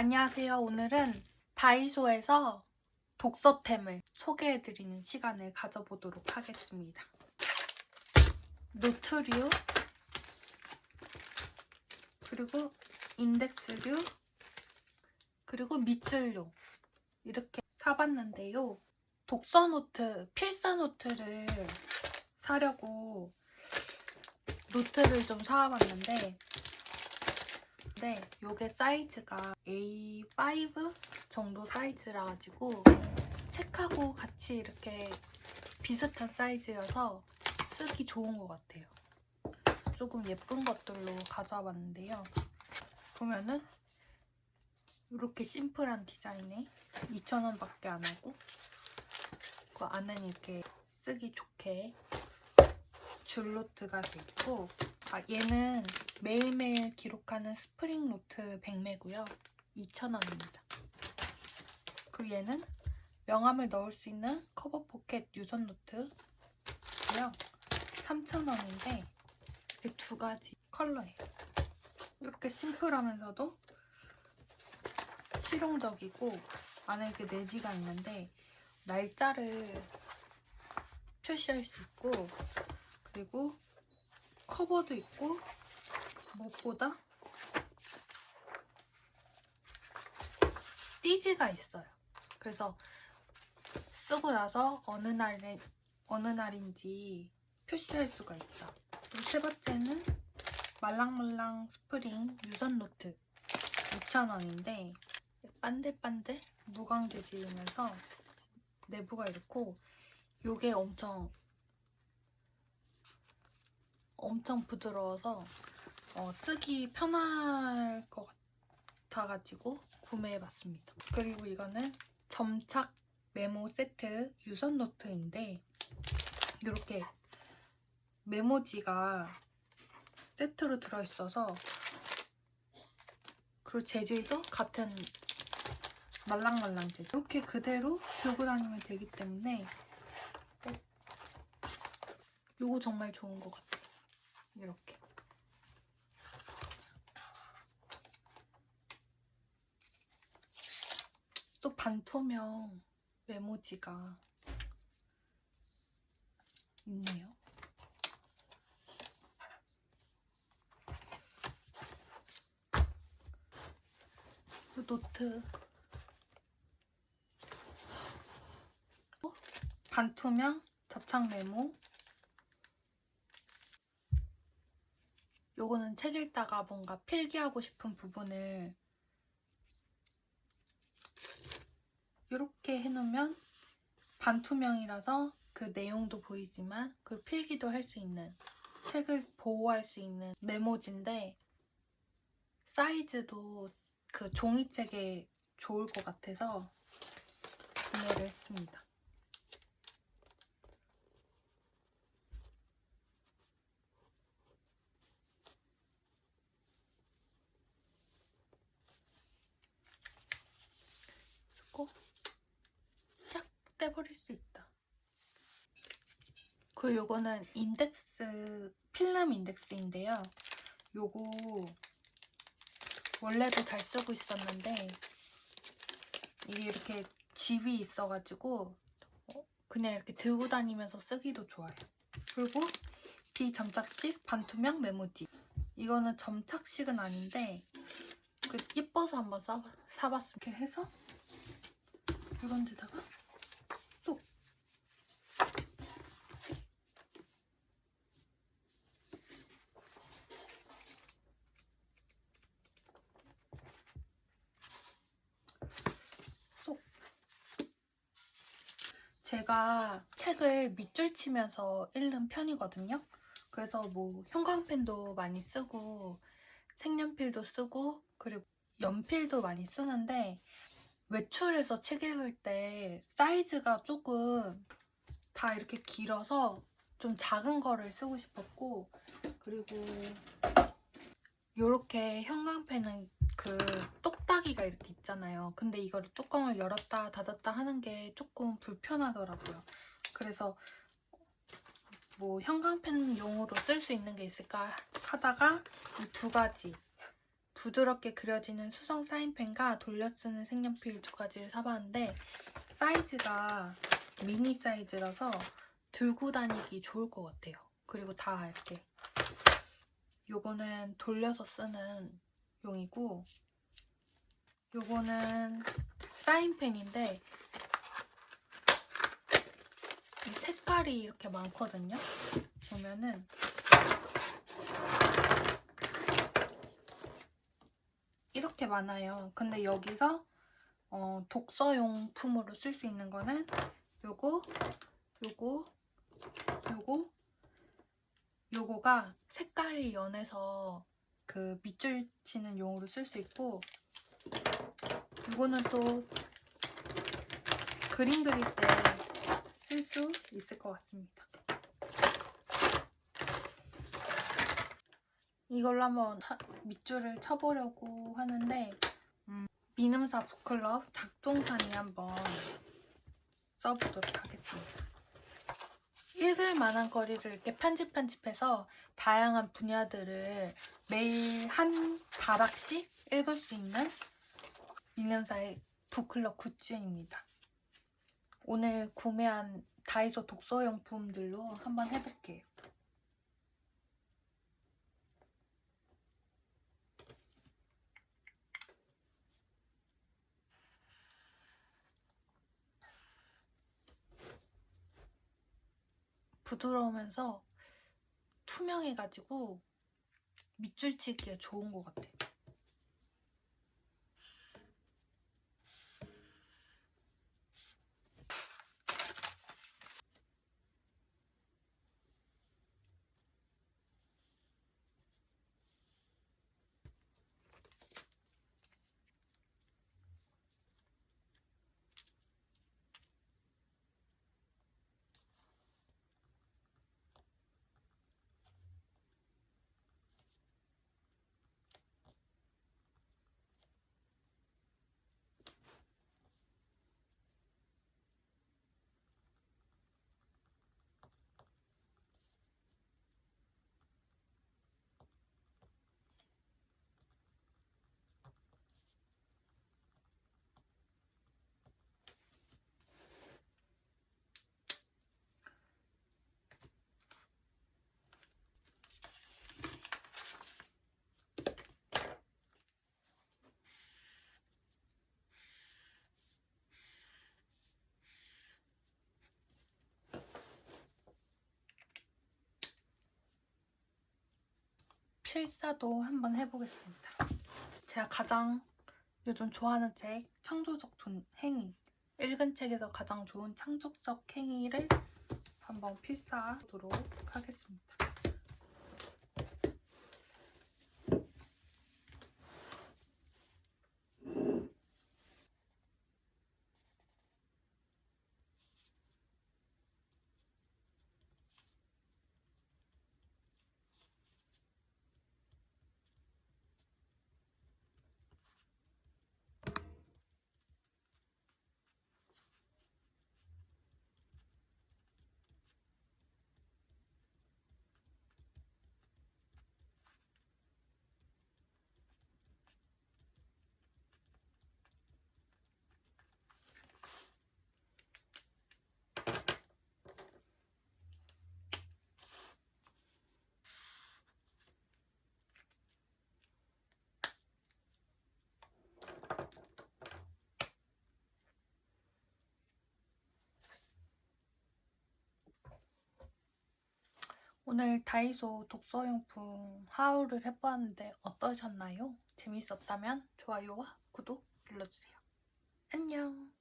안녕하세요. 오늘은 다이소에서 독서템을 소개해드리는 시간을 가져보도록 하겠습니다. 노트류, 그리고 인덱스류, 그리고 밑줄류 이렇게 사봤는데요. 독서 노트, 필사 노트를 사려고 노트를 좀 사와봤는데 네, 요게 사이즈가 A5 정도 사이즈라 가지고 책하고 같이 이렇게 비슷한 사이즈여서 쓰기 좋은 것 같아요. 조금 예쁜 것들로 가져와 봤는데요. 보면은 이렇게 심플한 디자인에 2,000원밖에 안 하고 그 안에는 이렇게 쓰기 좋게 줄노트가 돼 있고 아, 얘는 매일매일 기록하는 스프링 노트 100매고요. 2,000원입니다. 그리고 얘는 명함을 넣을 수 있는 커버 포켓 유선 노트고요. 3,000원인데 이렇게 두 가지 컬러예요. 이렇게 심플하면서도 실용적이고 안에 이렇게 내지가 있는데 날짜를 표시할 수 있고 그리고 커버도 있고 무엇보다 띠지가 있어요. 그래서 쓰고 나서 어느 날에 어느 날인지 표시할 수가 있다. 또 세 번째는 말랑말랑 스프링 유선 노트 2,000원인데 반들반들 무광 재질이면서 내부가 이렇고 요게 엄청 엄청 부드러워서 어, 쓰기 편할 것 같아가지고 구매해봤습니다. 그리고 이거는 점착 메모 세트 유선 노트인데 이렇게 메모지가 세트로 들어있어서 그리고 재질도 같은 말랑말랑 재질 이렇게 그대로 들고 다니면 되기 때문에 이거 정말 좋은 것 같아요. 이렇게. 또 반투명 메모지가 있네요. 그 노트. 어? 반투명 접착 메모 요거는 책 읽다가 뭔가 필기하고 싶은 부분을 이렇게 해놓으면 반투명이라서 그 내용도 보이지만 그 필기도 할 수 있는 책을 보호할 수 있는 메모지인데 사이즈도 그 종이책에 좋을 것 같아서 구매를 했습니다. 떼버릴 수 있다. 그리고 요거는 인덱스 필름 인덱스인데요. 요거 원래도 잘 쓰고 있었는데 이게 이렇게 집이 있어가지고 어, 그냥 이렇게 들고 다니면서 쓰기도 좋아요. 그리고 비점착식 반투명 메모지. 이거는 점착식은 아닌데 그 예뻐서 한번 사, 사봤어요. 이렇게 해서 이런 데다가 제가 책을 밑줄 치면서 읽는 편이거든요. 그래서 뭐 형광펜도 많이 쓰고 색연필도 쓰고 그리고 연필도 많이 쓰는데 외출해서 책 읽을 때 사이즈가 조금 다 이렇게 길어서 좀 작은 거를 쓰고 싶었고 그리고 이렇게 형광펜은 그 똑 딱이가 이렇게 있잖아요. 근데 이거를 뚜껑을 열었다 닫았다 하는 게 조금 불편하더라고요. 그래서 뭐 형광펜용으로 쓸 수 있는 게 있을까 하다가 이 두 가지 부드럽게 그려지는 수성 사인펜과 돌려 쓰는 색연필 두 가지를 사봤는데 사이즈가 미니 사이즈라서 들고 다니기 좋을 것 같아요. 그리고 다 이렇게 요거는 돌려서 쓰는 용이고 요거는 사인펜인데 이 색깔이 이렇게 많거든요. 보면은 이렇게 많아요. 근데 여기서 어, 독서용품으로 쓸 수 있는 거는 요거, 요거, 요거, 요거가 색깔이 연해서 그 밑줄 치는 용으로 쓸 수 있고 이거는 또 그림 그릴 때 쓸 수 있을 것 같습니다. 이걸로 한번 차- 밑줄을 쳐보려고 하는데 음, 미음사 북클럽 작동산이 한번 써보도록 하겠습니다. 읽을 만한 거리를 이렇게 편집 편집해서 다양한 분야들을 매일 한 다락씩 읽을 수 있는 미음사의 북클럽 굿즈입니다. 오늘 구매한 다이소 독서용품들로 한번 해볼게요. 부드러우면서 투명해가지고 밑줄 치기에 좋은 것 같아요. 필사도 한번 해보겠습니다. 제가 가장 요즘 좋아하는 책 창조적 돈- 행위 읽은 책에서 가장 좋은 창조적 행위를 한번 필사하도록 하겠습니다. 오늘 다이소 독서용품 하울을 해보았는데 어떠셨나요? 재밌었다면 좋아요와 구독 눌러주세요. 안녕!